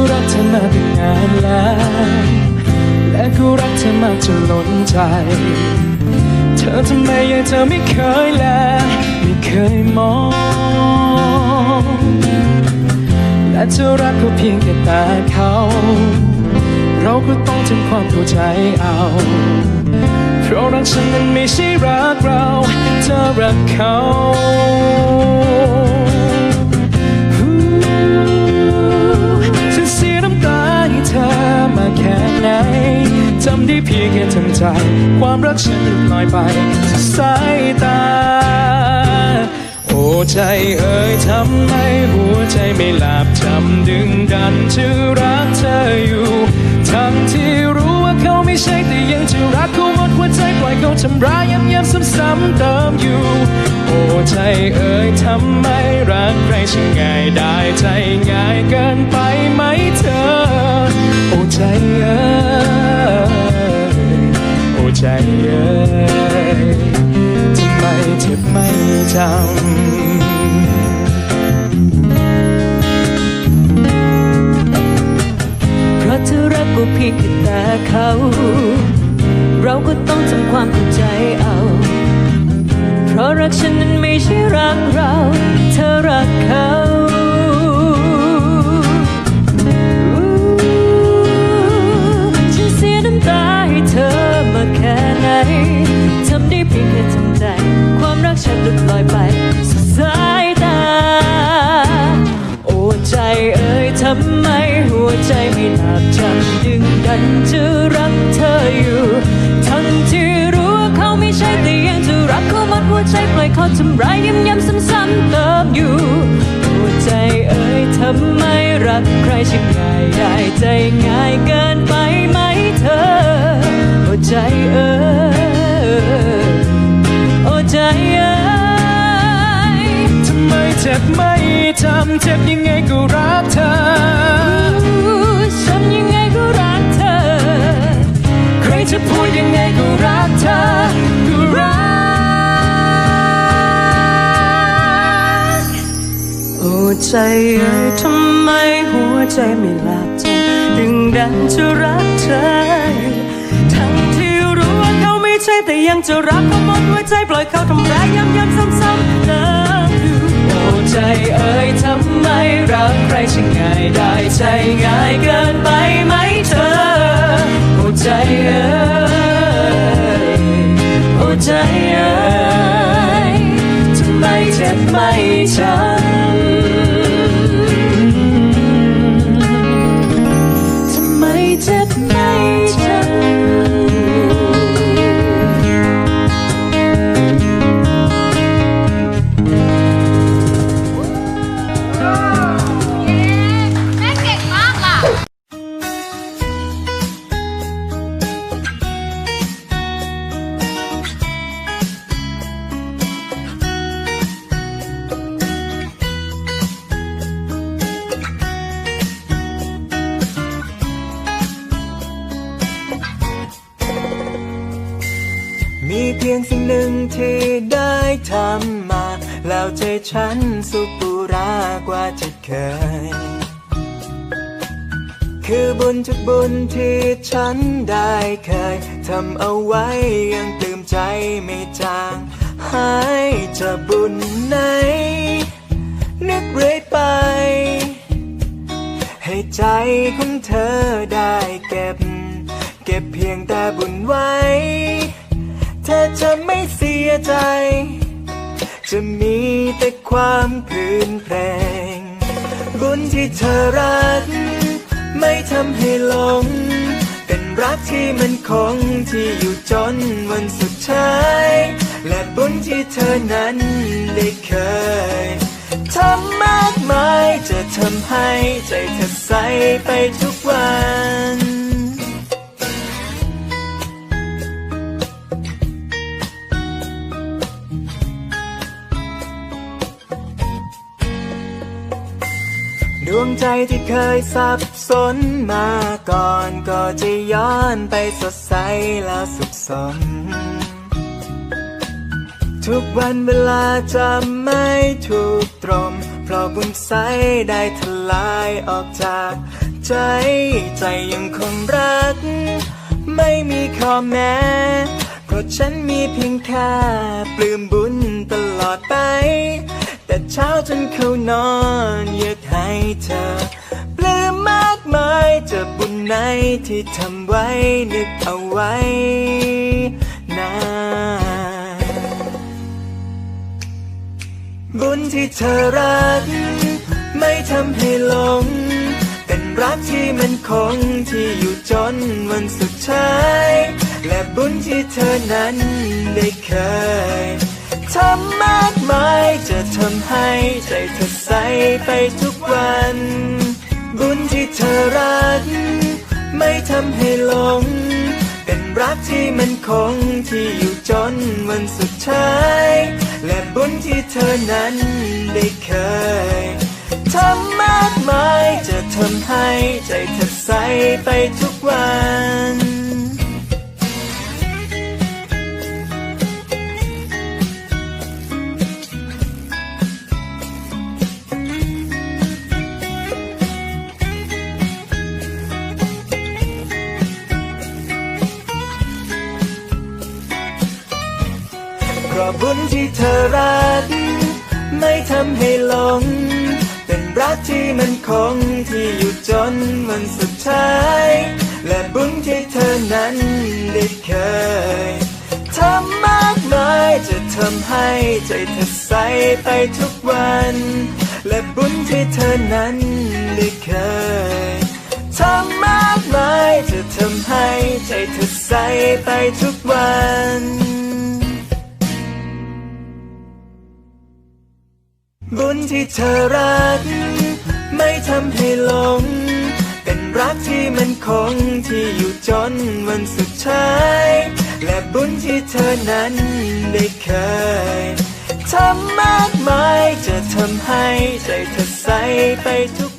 มาตั้งนานแล้ว และก็รักเธอมากจนล้นใจ เธอทำไมยังเธอไม่เคยแล ไม่เคยมอง และเธอรักก็เพียงแต่ตาเขา เราก็ต้องทำความเข้าใจเอา เพราะรักฉันนั้นไม่ใช่รักเรา เธอรักเขา ใจความรักฉันหลุดลอยไปจากสายตา โอ้ใจเอ่ยทำไมหัวใจไม่หลับจำดึงดันจะรักเธออยู่ ทั้งที่รู้ว่าเขาไม่ใช่แต่ยังจะรักเขาหมดหัวใจปล่อยเขาทำร้ายย้ำๆซ้ำๆเติมอยู่ โอ้ใจเอ่ยทำไมรักใครช่างง่ายได้ใจง่ายเกินไป จำ เพราะเธอรักก็เพียงแต่เขา เราก็ต้องทำความเข้าใจเอา เพราะรักฉันนั้นไม่ใช่รักเรา เธอรักเขา ใจปล่อยเขาทำร้ายย้ำๆซ้ำๆเติมอยู่หัวใจเอ่ยทำไมรักใครช่างง่ายได้ใจง่ายเกินไปไหมเธอหัวใจเอ่ยโอ้ใจเอ่ยทำไมเจ็บไม่จำเจ็บยังไงก็รักเธอฉันยังไงก็รักเธอ ใครจะพูดยังไงก็รักเธอ ใจเอ่ยทำไมหัวใจไม่หลับจำดึงดันจะรักเธออยู่ทั้งที่รู้ว่าเขาไม่ใช่แต่ยังจะรักเขาหมดหัวใจปล่อยเขาทำร้ายย้ำๆซ้ำๆเติมอยู่โอ้ใจเอ่ยทำไมรักใครช่างง่ายได้ใจง่ายเกินไปไหมเธอโอ้ใจเอ่ยโอ้ใจเอ่ยทำไมเจ็บไม่จำำไยงสิ่งหนึ่งที่ได้ทำมา แล้วใจฉันสุขปุรากว่าจะเคย คือบุญทุกบุญที่ฉันได้เคยทำเอาไว้ยังปลื้มใจไม่จางหายจะบุญไหน นึกเรื่อยไป ให้ใจของเธอได้เก็บ เก็บเพียงแต่บุญไว้ ไม่เสียใจ จะมีแต่ความพลื่นเพลงบุญที่เธอรัก ไม่ทำให้หลง เป็นรักที่มันคงที่อยู่จนวันสุดท้าย และบุญที่เธอนั้นได้เคยทำมากมายจะทำให้ใจเธอใสไปทุกวัน ดวงใจที่เคยสับสนมาก่อนก็จะย้อนไปสดใสแล้วสุขสม ทุกวันเวลาจะไม่ถูกตรงเพราะบุญใสได้ทลายออกจากใจ ใจยังคงรัก ไม่มีข้อแม้ เพราะฉันมีเพียงแค่ปลื้มบุญตลอดไป แต่เช้าจนเข้านอนอยา เธอปลื้มมากมายจะบุญไหนที่ทำไว้นึกเอาไว้นานบุญที่เธอรัก ไม่ทำให้หลง เป็นรักที่มันคงที่อยู่จนวันสุดท้าย และบุญที่เธอนั้นได้เคย ทำมากมายจะทำให้ใจเธอใสไปทุกวัน บุญที่เธอรักไม่ทำให้หลง เป็นรักที่มันคงที่อยู่จนวันสุดท้าย และบุญที่เธอนั้นได้เคยทำมากมายจะทำให้ใจเธอใสไปทุกวัน ราะบุญที่เธอรัก ไม่ทำให้หลง เป็นรักที่มันคงที่อยู่จนวันสุดท้าย และบุญที่เธอนั้นได้เคยทำมากมายจะทำให้ใจเธอใสไปทุกวัน และบุญที่เธอนั้นได้เคยทำมากมายจะทำให้ใจเธอใสไปทุกวัน คนที่เธอรัก ไม่ทำให้หลง เป็นรักที่มันคงที่อยู่จนวันสุดท้าย และบุญที่เธอนั้นได้เคยทำมากมายจะทำให้ใจเธอใสไปทุก